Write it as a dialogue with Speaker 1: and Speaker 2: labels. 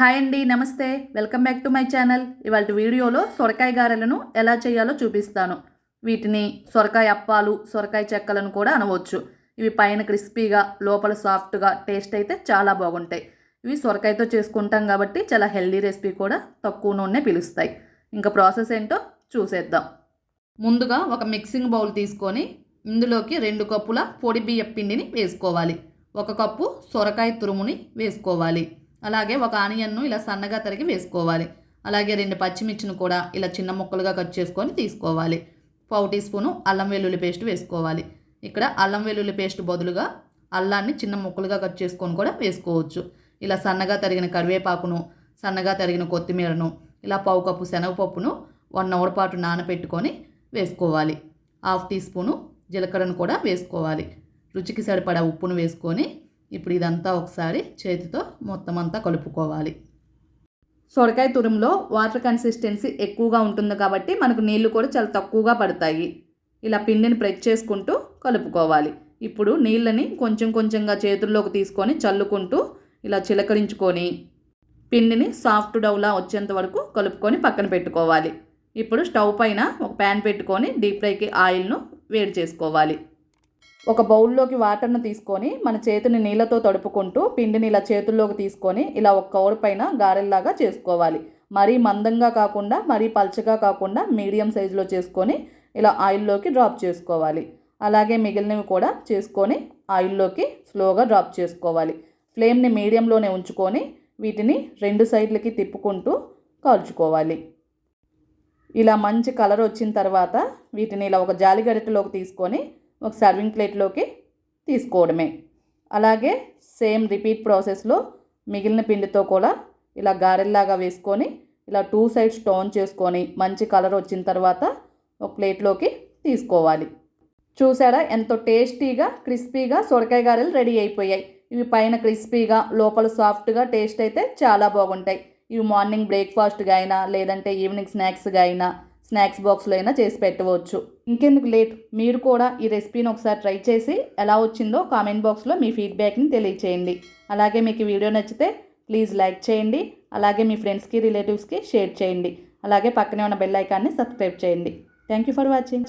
Speaker 1: Hi అండి నమస్తే. Welcome back to my channel. ఇవాళ వీడియోలో సొరకాయ గారెలను ఎలా చేయాలో చూపిస్తాను. వీటిని సొరకాయ అప్పాలు సొరకాయ చెక్కలను కూడా అనవచ్చు. ఇవి పైన క్రిస్పీగా లోపల సాఫ్ట్గా టేస్ట్ అయితే చాలా బాగుంటాయి. ఇవి సొరకాయతో చేసుకుంటాం కాబట్టి చాలా హెల్దీ రెసిపీ కూడా తక్కువ నూనె పిలుస్తాయి. ఇంకా ప్రాసెస్ ఏంటో చూసేద్దాం. ముందుగా ఒక మిక్సింగ్ బౌల్ తీసుకొని ఇందులోకి రెండు కప్పుల పొడి బియ్య పిండిని వేసుకోవాలి. ఒక కప్పు సొరకాయ తురుముని వేసుకోవాలి. అలాగే ఒక ఆనియన్ను ఇలా సన్నగా తరిగి వేసుకోవాలి. అలాగే రెండు పచ్చిమిర్చిని కూడా ఇలా చిన్న ముక్కలుగా కట్ చేసుకొని తీసుకోవాలి. పావు టీ స్పూను అల్లం వెల్లుల్లి పేస్ట్ వేసుకోవాలి. ఇక్కడ అల్లం వెల్లుల్లి పేస్ట్ బదులుగా అల్లాన్ని చిన్న ముక్కలుగా కట్ చేసుకొని కూడా వేసుకోవచ్చు. ఇలా సన్నగా తరిగిన కరివేపాకును సన్నగా తరిగిన కొత్తిమీరను ఇలా పావు కప్పు శనగపప్పును వన్ అవర్ పాటు నానబెట్టుకొని వేసుకోవాలి. హాఫ్ టీ స్పూను జీలకర్రను కూడా వేసుకోవాలి. రుచికి సరిపడా ఉప్పును వేసుకొని ఇప్పుడు ఇదంతా ఒకసారి చేతితో మొత్తం అంతా కలుపుకోవాలి. సొరకాయ తురుములో వాటర్ కన్సిస్టెన్సీ ఎక్కువగా ఉంటుంది కాబట్టి మనకు నీళ్ళు కూడా చాలా తక్కువగా పడతాయి. ఇలా పిండిని ప్రెస్ చేసుకుంటూ కలుపుకోవాలి. ఇప్పుడు నీళ్ళని కొంచెం కొంచెంగా చేతుల్లోకి తీసుకొని చల్లుకుంటూ ఇలా చిలకరించుకొని పిండిని సాఫ్ట్ డౌలా వచ్చేంత వరకు కలుపుకొని పక్కన పెట్టుకోవాలి. ఇప్పుడు స్టవ్ పైన ఒక ప్యాన్ పెట్టుకొని డీప్ ఫ్రైకి ఆయిల్ను వేడి చేసుకోవాలి. ఒక బౌల్లోకి వాటర్ను తీసుకొని మన చేతిని నీళ్ళతో తడుపుకుంటూ పిండిని ఇలా చేతుల్లోకి తీసుకొని ఇలా ఒక కవర్ పైన గారెల్లాగా చేసుకోవాలి. మరీ మందంగా కాకుండా మరీ పల్చగా కాకుండా మీడియం సైజులో చేసుకొని ఇలా ఆయిల్లోకి డ్రాప్ చేసుకోవాలి. అలాగే మిగిలినవి కూడా చేసుకొని ఆయిల్లోకి స్లోగా డ్రాప్ చేసుకోవాలి. ఫ్లేమ్ని మీడియంలోనే ఉంచుకొని వీటిని రెండు సైడ్లకి తిప్పుకుంటూ కాల్చుకోవాలి. ఇలా మంచి కలర్ వచ్చిన తర్వాత వీటిని ఇలా ఒక జాలి గరిటెలోకి తీసుకొని ఒక సర్వింగ్ ప్లేట్లోకి తీసుకోవడమే. అలాగే సేమ్ రిపీట్ ప్రాసెస్లో మిగిలిన పిండితో కూడా ఇలా గారెల్లాగా వేసుకొని ఇలా టూ సైడ్స్ టోన్ చేసుకొని మంచి కలర్ వచ్చిన తర్వాత ఒక ప్లేట్లోకి తీసుకోవాలి. చూసారా? ఎంతో టేస్టీగా క్రిస్పీగా సొరకాయ గారెలు రెడీ అయిపోయాయి. ఇవి పైన క్రిస్పీగా లోపల సాఫ్ట్గా టేస్ట్ అయితే చాలా బాగుంటాయి. ఇవి మార్నింగ్ బ్రేక్ఫాస్ట్గా అయినా లేదంటే ఈవినింగ్ స్నాక్స్గా అయినా స్నాక్స్ బాక్స్లో అయినా చేసి పెట్టవచ్చు. ఇంకెందుకు లేట్? మీరు కూడా ఈ రెసిపీని ఒకసారి ట్రై చేసి ఎలా వచ్చిందో కామెంట్ బాక్స్లో మీ ఫీడ్బ్యాక్ని తెలియచేయండి. అలాగే మీకు వీడియో నచ్చితే ప్లీజ్ లైక్ చేయండి. అలాగే మీ ఫ్రెండ్స్కి రిలేటివ్స్కి షేర్ చేయండి. అలాగే పక్కనే ఉన్న బెల్ ఐకాన్ని సబ్స్క్రైబ్ చేయండి. Thank you for watching.